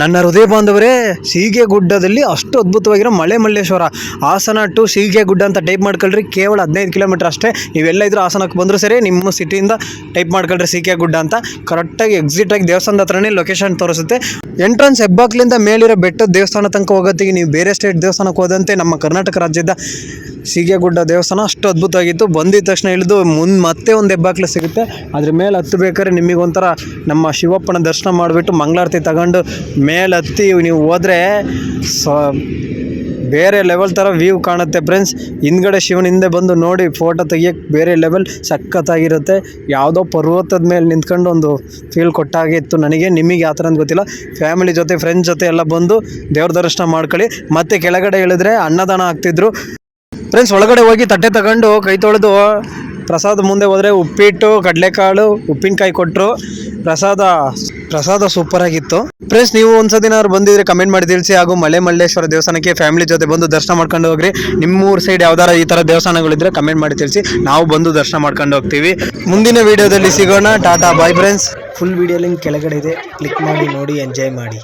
ನನ್ನ ಹೃದಯ ಬಾಂಧವರೇ ಸೀಗೆ ಗುಡ್ಡದಲ್ಲಿ ಅಷ್ಟು ಅದ್ಭುತವಾಗಿರೋ ಮಳೆ ಮಲ್ಲೇಶ್ವರ. ಹಾಸನ ಟು ಸೀಗೆ ಗುಡ್ಡ ಅಂತ ಟೈಪ್ ಮಾಡ್ಕೊಳ್ರಿ, ಕೇವಲ ಹದಿನೈದು ಕಿಲೋಮೀಟರ್ ಅಷ್ಟೇ. ನೀವೆಲ್ಲ ಇದ್ರೂ ಹಾಸನಕ್ಕೆ ಬಂದರೂ ಸರಿ, ನಿಮ್ಮ ಸಿಟಿಯಿಂದ ಟೈಪ್ ಮಾಡ್ಕೊಳ್ರಿ ಸೀಗೆ ಗುಡ್ಡ ಅಂತ ಕರೆಕ್ಟಾಗಿ ಎಕ್ಸಿಟಾಗಿ ದೇವಸ್ಥಾನದ ಹತ್ರನೇ ಲೊಕೇಶನ್ ತೋರಿಸುತ್ತೆ. ಎಂಟ್ರೆನ್ಸ್ ಹೆಬ್ಬಾಕ್ಲಿಂದ ಮೇಲಿರೋ ಬೆಟ್ಟದ ದೇವಸ್ಥಾನ ತನಕ ಹೋಗೋತ್ತಿಗೆ ನೀವು ಬೇರೆ ಸ್ಟೇಟ್ ದೇವಸ್ಥಾನಕ್ಕೆ ಹೋದಂತೆ ನಮ್ಮ ಕರ್ನಾಟಕ ರಾಜ್ಯದ ಸೀಗೆಗುಡ್ಡ ದೇವಸ್ಥಾನ ಅಷ್ಟು ಅದ್ಭುತವಾಗಿತ್ತು. ಬಂದಿದ ತಕ್ಷಣ ಇಳಿದು ಮುಂದೆ ಮತ್ತೆ ಒಂದು ಹೆಬ್ಬಾಕ್ಲು ಸಿಗುತ್ತೆ. ಅದ್ರ ಮೇಲೆ ಹತ್ತಬೇಕಾದ್ರೆ ನಿಮಗೊಂಥರ ನಮ್ಮ ಶಿವಪ್ಪನ ದರ್ಶನ ಮಾಡಿಬಿಟ್ಟು ಮಂಗಳಾರತಿ ತಗೊಂಡು ಮೇಲೆ ಹತ್ತಿ ನೀವು ಹೋದರೆ ಸ ಬೇರೆ ಲೆವೆಲ್ ಥರ ವ್ಯೂ ಕಾಣುತ್ತೆ ಫ್ರೆಂಡ್ಸ್ ಹಿಂದ್ಗಡೆ ಶಿವನ ಹಿಂದೆ ಬಂದು ನೋಡಿ ಫೋಟೋ ತೆಗಿಯೋಕ್ಕೆ ಬೇರೆ ಲೆವೆಲ್ ಸಖತ್ತಾಗಿರುತ್ತೆ. ಯಾವುದೋ ಪರ್ವತದ ಮೇಲೆ ನಿಂತ್ಕೊಂಡು ಒಂದು ಫೀಲ್ ಕೊಟ್ಟಾಗಿತ್ತು ನನಗೆ, ನಿಮಗೆ ಯಾವ ಥರ ಅಂತ ಗೊತ್ತಿಲ್ಲ. ಫ್ಯಾಮಿಲಿ ಜೊತೆ ಫ್ರೆಂಡ್ಸ್ ಜೊತೆ ಎಲ್ಲ ಬಂದು ದೇವ್ರ ದರ್ಶನ ಮಾಡ್ಕೊಳ್ಳಿ. ಮತ್ತೆ ಕೆಳಗಡೆ ಇಳಿದ್ರೆ ಅನ್ನದಾನ ಆಗ್ತಿದ್ರು ಫ್ರೆಂಡ್ಸ್ ಒಳಗಡೆ ಹೋಗಿ ತಟ್ಟೆ ತಗೊಂಡು ಕೈ ತೊಳೆದು ಪ್ರಸಾದ ಮುಂದೆ ಹೋದರೆ ಉಪ್ಪಿಟ್ಟು, ಕಡಲೆಕಾಳು, ಉಪ್ಪಿನಕಾಯಿ ಕೊಟ್ಟರು ಪ್ರಸಾದ ಪ್ರಸಾದ ಸೂಪರ್ ಆಗಿತ್ತು. ಫ್ರೆಂಡ್ಸ್ ನೀವು ಒಂದ್ಸತಿನಾದ್ರು ಬಂದಿದ್ರೆ ಕಮೆಂಟ್ ಮಾಡಿ ತಿಳಿಸಿ. ಹಾಗೂ ಮಲೆ ಮಲ್ಲೇಶ್ವರ ದೇವಸ್ಥಾನಕ್ಕೆ ಫ್ಯಾಮಿಲಿ ಜೊತೆ ಬಂದು ದರ್ಶನ ಮಾಡ್ಕೊಂಡು ಹೋಗ್ರಿ. ನಿಮ್ಮೂರ್ ಸೈಡ್ ಯಾವ್ದಾರ ಈ ತರ ದೇವಸ್ಥಾನಗಳಿದ್ರೆ ಕಮೆಂಟ್ ಮಾಡಿ ತಿಳಿಸಿ. ನಾವು ಬಂದು ದರ್ಶನ ಮಾಡ್ಕೊಂಡು ಹೋಗ್ತೀವಿ. ಮುಂದಿನ ವಿಡಿಯೋದಲ್ಲಿ ಸಿಗೋಣ. Tata bye friends full video link ಕೆಳಗಡೆ ಇದೆ. ಕ್ಲಿಕ್ ಮಾಡಿ ನೋಡಿ ಎಂಜಾಯ್ ಮಾಡಿ.